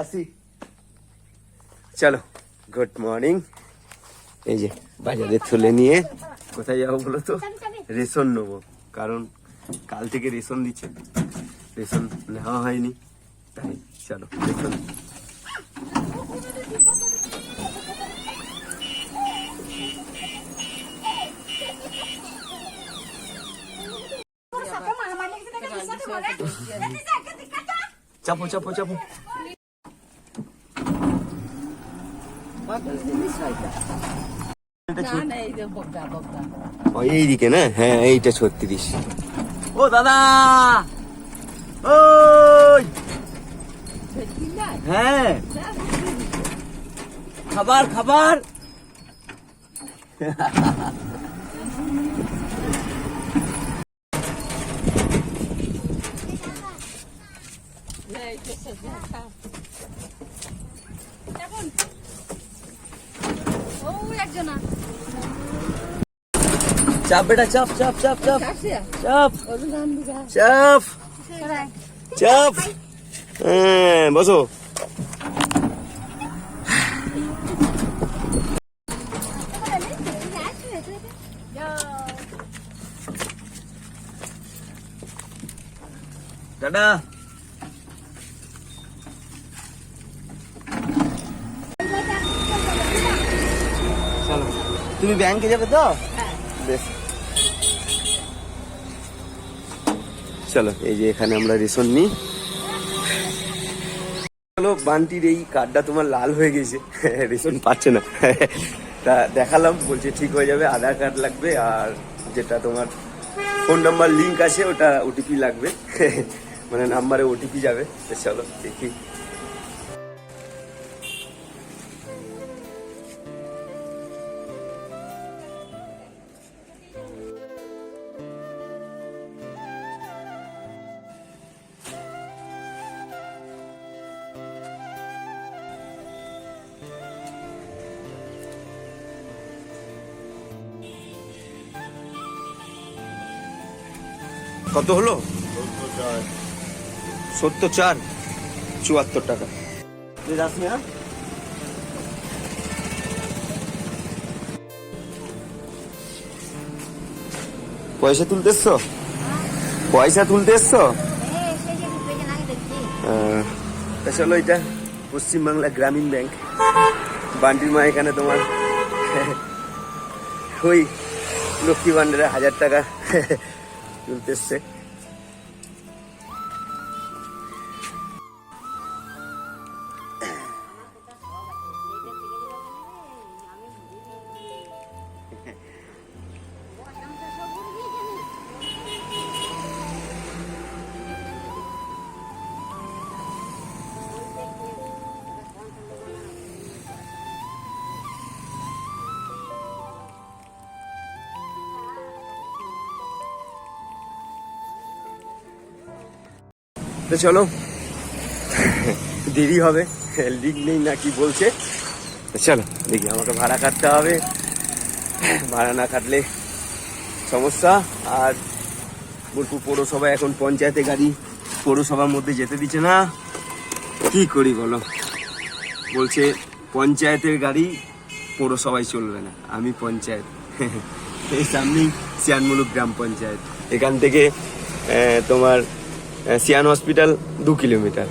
আসি। চলো good morning এই যে বাজারে তুলে নিয়ে কোথায় যাব বলো তো? রেশন নেব কারণ কাল থেকে রেশন দিচ্ছে। রেশন নেওয়া হয়নি তাই চলো রেশন চাপো চাপো চাপো এটা ছোট- ও এইদিকে না? হ্যাঁ এইটা ছত্রিশ। ও দাদা! ওই! হ্যাঁ। খাবার খাবার! চাপ বেটা চাপ চাপ চাপ চাপ। চাপ। চাপ। চাপ। হ্যাঁ বসো। টাটা তুমি ব্যাংকে যাবে তো? বেশ। চলো এই যে এখানে আমরা রেশন নিই। চলো বান্টির এই কার্ডটা তোমার লাল হয়ে গেছে। রেশন পাচ্ছে না। তা দেখালাম বলছে ঠিক হয়ে যাবে আধার কার্ড লাগবে আর যেটা তোমার ফোন নাম্বার লিঙ্ক আছে ওটা ওটিপি লাগবে। মানে নাম্বারে ওটিপি যাবে। চলো দেখি। কত হলো? সত্তর চার। চুয়াত্তর টাকা। না পয়সা তুলতে এসছো পয়সা তুলতে এসছো চলো এটা। পশ্চিমবাংলা গ্রামীণ ব্যাংক। বান্টির মা এখানে তোমার। ওই লক্ষ্মী ভান্ডারে হাজার টাকা। তুলতে তো চলো। দেরি হবে লিক নেই না কি বলছে। চলো, দেখি আমাকে ভাড়া কাটতে হবে। ভাড়া না কাটলে সমস্যা। আর বোলপুর পৌরসভা এখন পঞ্চায়েতে গাড়ি, পৌরসভার মধ্যে যেতে দিচ্ছে না। কি করি বলো? বলছে, পঞ্চায়েতের গাড়ি পৌরসভায় চলবে না। আমি পঞ্চায়েত। এই সামনেই সিয়ানমুলুক গ্রাম পঞ্চায়েত। এখান থেকে তোমার सियान हॉस्पिटल दो किलोमीटर।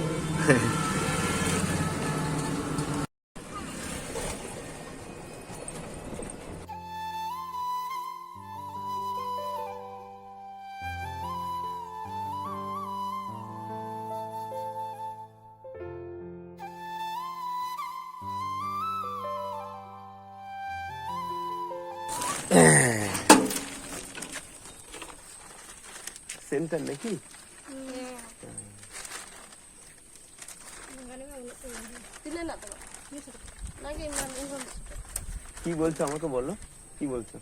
सेंटर नहीं। কি বলছো আমাকে বলো? কি বলছো?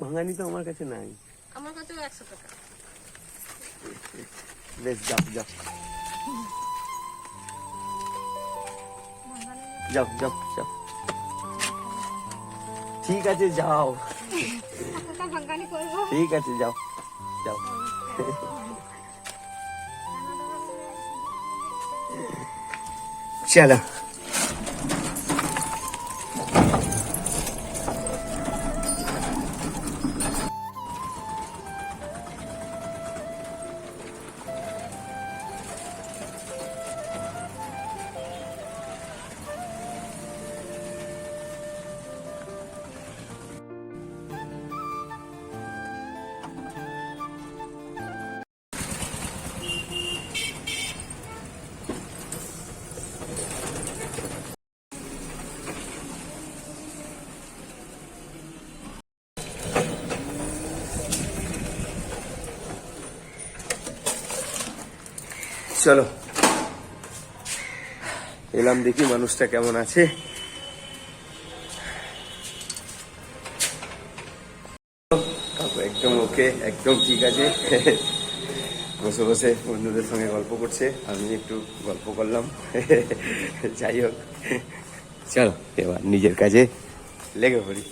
ভাঙানি তো আমার কাছে নাই। আমার কাছেও একশো টাকা। বেশ যাও যাও। যাও যাও যাও। ঠিক আছে যাও। ঠিক আছে যাও যাও। চলো। চলো। এলাম দেখি মানুষটা কেমন আছে। একদম ওকে, একদম ঠিক আছে। বসে বসে বন্ধুদের সঙ্গে গল্প করছে। আমি একটু গল্প করলাম। যাই হোক। চলো, এবার নিজের কাজে লেগে পড়ি।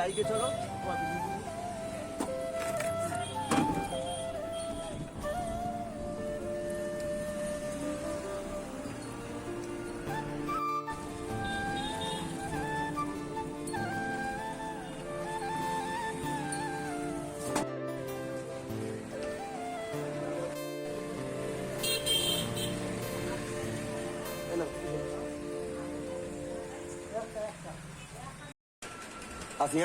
বাইকে চলো। আসি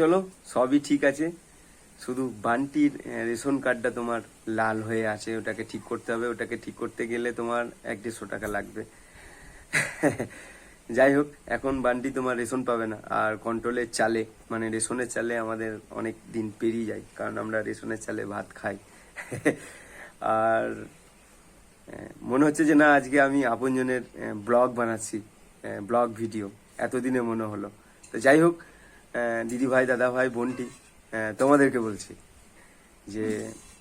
চলো, সবই ঠিক আছে। শুধু বান্টির রেশন কার্ডটা তোমার লাল হয়ে আছে, ওটাকে ঠিক করতে হবে। ওটাকে ঠিক করতে গেলে তোমার এক দেড়শো টাকা লাগবে। যাই হোক, এখন বান্টি তোমার রেশন পাবে না। আর কন্ট্রোলের চালে মানে রেশনের চালে আমাদের অনেক দিন পেরিয়ে যায়, কারণ আমরা রেশনের চালে ভাত খাই। আর মনে হচ্ছে যে না, আজকে আমি আপনজনের ব্লগ বানাচ্ছি ব্লগ ভিডিও। এতদিনে মনে হলো। তো যাই হোক দিদি ভাই দাদা ভাই বোনটি তোমাদেরকে বলছি যে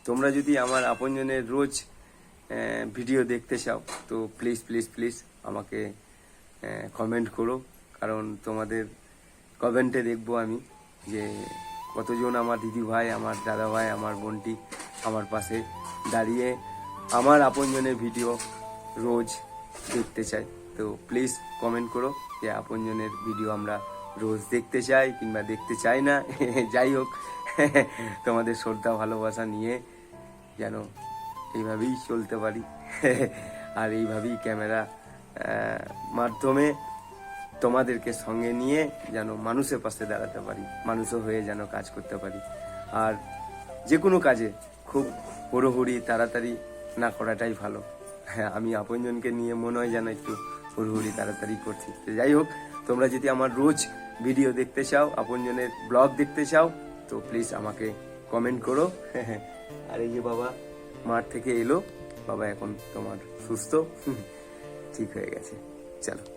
তোমরা যদি আমার আপনজনের রোজ ভিডিও দেখতে চাও, তো প্লিজ প্লিজ প্লিজ আমাকে কমেন্ট করো। কারণ তোমাদের কমেন্টে দেখব আমি যে কতজন আমার দিদি ভাই আমার দাদা ভাই আমার বোনটি আমার পাশে দাঁড়িয়ে আমার আপনজনের ভিডিও রোজ দেখতে চাই তো প্লিজ কমেন্ট করো যে আপনজনের ভিডিও আমরা রোজ দেখতে চাই কিংবা দেখতে চাই না, যাই হোক, তোমাদের শ্রদ্ধা, ভালোবাসা নিয়ে যেন এইভাবেই চলতে পারি। আর এইভাবেই ক্যামেরা মাধ্যমে তোমাদেরকে সঙ্গে নিয়ে যেন মানুষের পাশে দাঁড়াতে পারি, মানুষও হয়ে যেন কাজ করতে পারি। আর যে কোনো কাজে খুব হুড়োহুড়ি, তাড়াতাড়ি না করাটাই ভালো। হ্যাঁ আমি আপনজনকে নিয়ে মনে হয় যেন একটু হুড়োহুড়ি, তাড়াতাড়ি করছি। যাই হোক, তোমরা যদি আমার রোজ ভিডিও দেখতে চাও, আপনজনের ব্লগ দেখতে চাও, তো প্লিজ আমাকে কমেন্ট করো। আর এই যে বাবা মাঠ থেকে এলো, বাবা এখন তোমার সুস্থ। ঠিক হয়ে গেছে। চলো।